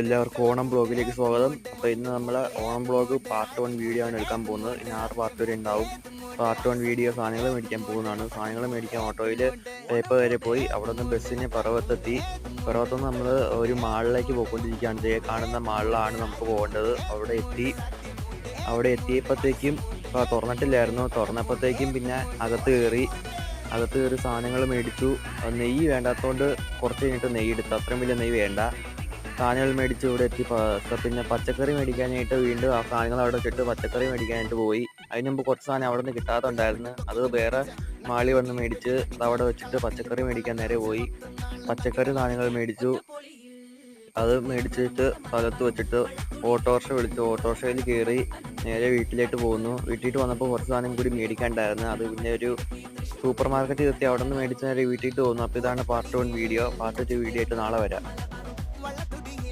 എല്ലാവർക്കും ഓണം ബ്ലോഗിലേക്ക് സ്വാഗതം. അപ്പോൾ ഇന്ന് നമ്മൾ Onam blog part one video ആണ് എടുക്കാൻ പോകുന്നത്. ഇനി ആറ് പാർട്ട് വരെ ഉണ്ടാവും. പാർട്ട് വൺ വീഡിയോ സാധനങ്ങൾ മേടിക്കാൻ പോകുന്നതാണ്. സാധനങ്ങൾ മേടിക്കാൻ ഓട്ടോയിൽ പേപ്പർ വരെ പോയി. അവിടെ നിന്ന് ബസ്സിന് പിറവത്തെത്തി പിറവത്തുനിന്ന് നമ്മൾ ഒരു മാളിലേക്ക് പോയിക്കൊണ്ടിരിക്കുകയാണ്. കാണുന്ന മാളിലാണ് നമുക്ക് പോകേണ്ടത്. അവിടെ എത്തി. അവിടെ എത്തിയപ്പോഴത്തേക്കും തുറന്നിട്ടില്ലായിരുന്നു. തുറന്നപ്പോഴത്തേക്കും പിന്നെ അകത്ത് കയറി അകത്ത് കയറി സാധനങ്ങൾ മേടിച്ചു. നെയ്യ് വേണ്ടാത്തതുകൊണ്ട് കുറച്ച് കഴിഞ്ഞിട്ട് നെയ്യ് എടുത്തു. അത്രയും വലിയ നെയ്യ് വേണ്ട. സാധനങ്ങൾ മേടിച്ച് ഇവിടെ എത്തി. പിന്നെ പച്ചക്കറി മേടിക്കാനായിട്ട് വീണ്ടും ആ സാധനങ്ങൾ അവിടെ വെച്ചിട്ട് പച്ചക്കറി മേടിക്കാനായിട്ട് പോയി. അതിന് മുമ്പ് കുറച്ച് സാധനം അവിടെ നിന്ന് കിട്ടാത്തുണ്ടായിരുന്നു. അത് വേറെ മാളി വന്ന് മേടിച്ച് അവിടെ വെച്ചിട്ട് പച്ചക്കറി മേടിക്കാൻ നേരെ പോയി. പച്ചക്കറി സാധനങ്ങൾ മേടിച്ചു. അത് മേടിച്ചിട്ട് സ്ഥലത്ത് വെച്ചിട്ട് ഓട്ടോറിക്ഷ വിളിച്ചു. ഓട്ടോറിക്ഷയിൽ കയറി നേരെ വീട്ടിലേക്ക് പോകുന്നു വീട്ടിൽ വന്നപ്പോൾ കുറച്ച് സാധനം കൂടി മേടിക്കാണ്ടായിരുന്നു അത് പിന്നെ ഒരു സൂപ്പർ മാർക്കറ്റിൽ എത്തി. അവിടെ നിന്ന് മേടിച്ച നേരെ വീട്ടിലേക്ക് പോകുന്നു അപ്പോൾ ഇതാണ് part one video. Part two video ആയിട്ട് നാളെ വരാം.